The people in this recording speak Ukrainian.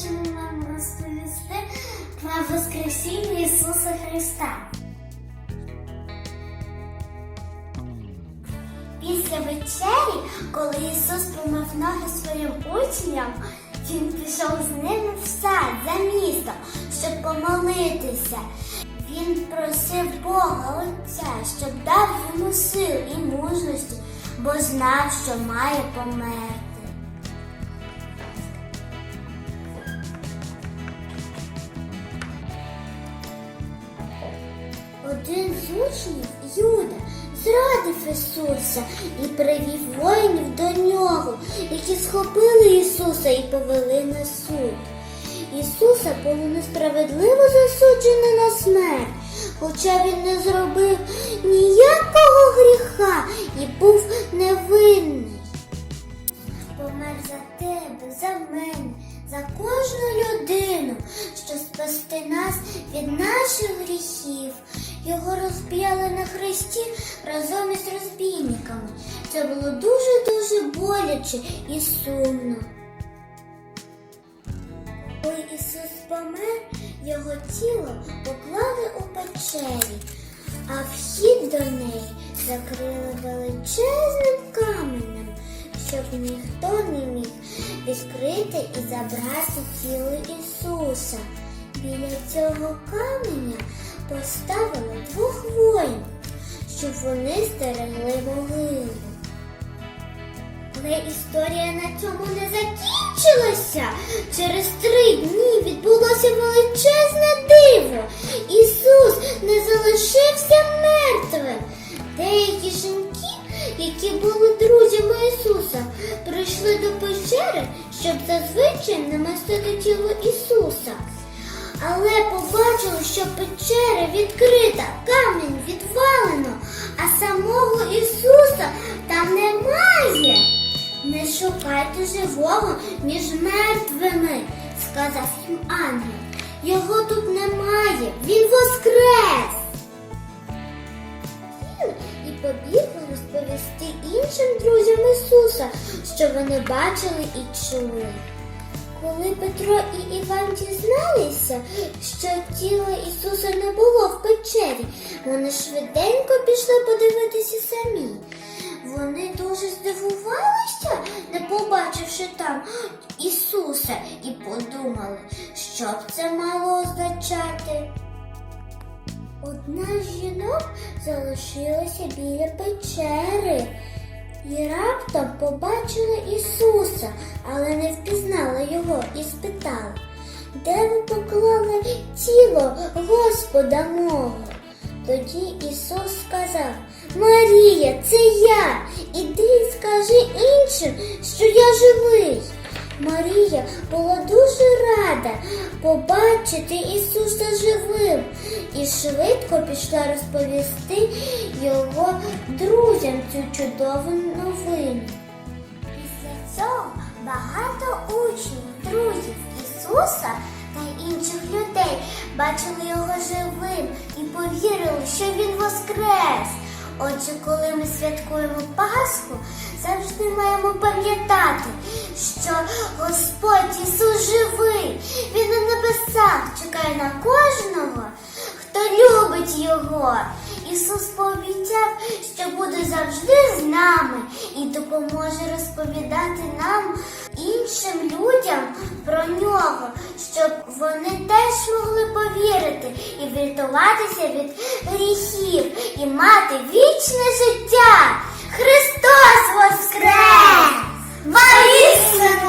хочемо вам розповісти про Воскресіння Ісуса Христа. Після вечері, коли Ісус помив ноги своїм учням, Він пішов з ними в сад за місто, щоб помолитися. Він просив Бога Отця, щоб дав йому сил і мужності, бо знав, що має померти. Один з учнів, Юда, зрадив Ісуса і привів воїнів до нього, які схопили Ісуса і повели на суд. Ісуса було несправедливо засуджено на смерть, хоча він не зробив ніякого гріха і був нас від наших гріхів. Його розп'яли на хресті разом із розбійниками. Це було дуже-дуже боляче і сумно. Коли Ісус помер, його тіло поклали у печері, а вхід до неї закрили величезним каменем, щоб ніхто не міг відкрити і забрати тіло Ісуса. Біля цього каменя поставили двох воїнів, щоб вони стерегли могилу. Але історія на цьому не закінчилася. Через три дні відбулося величезне диво. Ісус не залишився мертвим. Деякі жінки, які були друзями Ісуса, прийшли до печери, щоб зазвичай намастити тіло Ісуса. Але побачили, що печера відкрита, камінь відвалено, а самого Ісуса там немає. Не шукайте живого між мертвими, сказав їм ангел. Його тут немає, він воскрес. І побігли розповісти іншим друзям Ісуса, що вони бачили і чули. Коли Петро і Іван дізналися, що тіла Ісуса не було в печері, вони швиденько пішли подивитися самі. Вони дуже здивувалися, не побачивши там Ісуса, і подумали, що б це мало означати. Одна з жінок залишилася біля печери і раптом побачила Ісуса, але не впізнала його і спитала, де ви поклали тіло Господа мого? Тоді Ісус сказав, Марія, це я. Іди і скажи іншим, що я живий. Марія була дуже рада побачити Ісуса живим і швидко пішла розповісти його друзям цю чудову новину. Після цього багато учнів, друзів Ісуса та інших людей бачили його живим і повірили, що Він воскрес. Отже, коли ми святкуємо Пасху, завжди маємо пам'ятати, що Господь Ісус живий, Він на небесах чекає на кожного, хто любить Його. Ісус пообіцяв, що буде завжди з нами і допоможе розповідати нам іншим людям про нього, щоб вони теж могли повірити і врятуватися від гріхів і мати вічне життя. Христос Воскрес! Воістину!